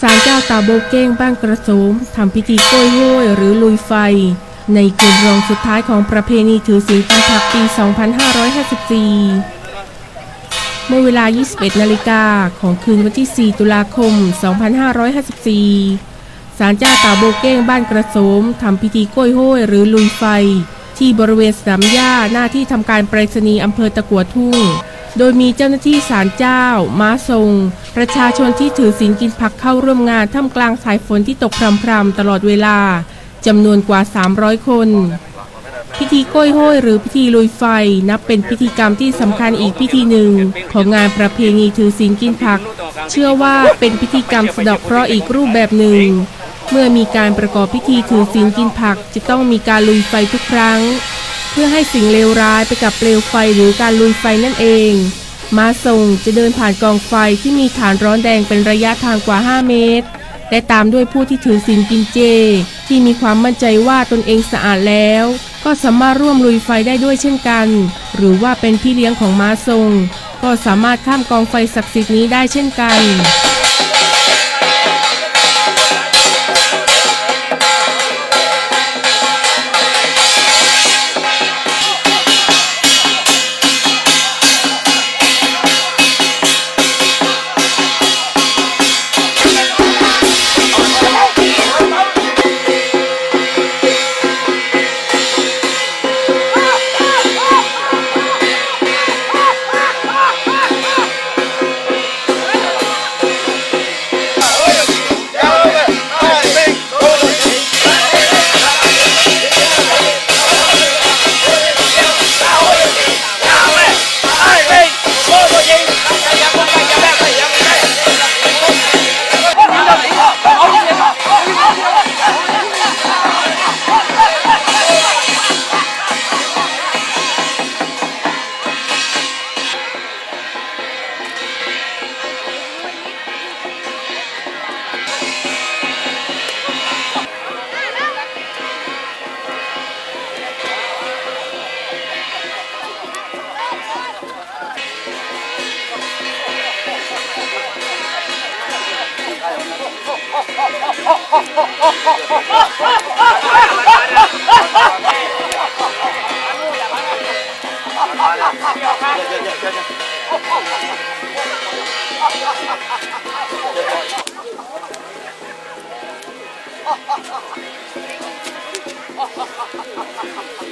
ศาลเจ้าตาโบเก้งบ้านกระโสมทำพิธีโกยห้ยหรือลุยไฟ ในคืนรองสุดท้ายของประเพณีถือศีลกินผักปี 2554 เมื่อเวลา 21 นาฬิกาของคืนวันที่ 4 ตุลาคม 2554 ศาลเจ้าตาโบเก้งบ้านกระโสมทำพิธีโกยห้ยหรือลุยไฟ ที่บริเวณสนามหญ้าหน้าที่ทำการไปรษณีย์อำเภอตะกัวทุ่ง โดยมีเจ้าหน้าที่ศาลเจ้า ม้าทรง ประชาชนที่ถือศีลกินผักเข้าร่วมงานท่ามกลางสายฝนที่ตกพรำๆตลอดเวลาจำนวนกว่า 300 คน พิธีก้อยห้อยหรือพิธีลุยไฟ นับเป็นพิธีกรรมที่สำคัญอีกพิธีหนึ่ง ของงานประเพณีถือศีลกินผัก เชื่อว่าเป็นพิธีกรรมสะดอกเคราะห์อีกรูปแบบหนึ่ง เมื่อมีการประกอบพิธีถือศีลกินผัก จะต้องมีการลุยไฟทุกครั้ง เพื่อให้สิ่งเลวร้ายไปกับเปลวไฟหรือการลุยไฟนั่นเองมาส่งจะเดินผ่านกองไฟที่มีฐานร้อนแดงเป็นระยะทางกว่า 5 เมตร และตามด้วยผู้ที่ถือศีลกินเจ ที่มีความมั่นใจว่าตนเองสะอาดแล้ว ก็สามารถร่วมลุยไฟได้ด้วยเช่นกัน หรือว่าเป็นพี่เลี้ยงของม้าทรง ก็สามารถข้ามกองไฟศักดิ์สิทธิ์นี้ได้เช่นกัน Ha ha ha ha!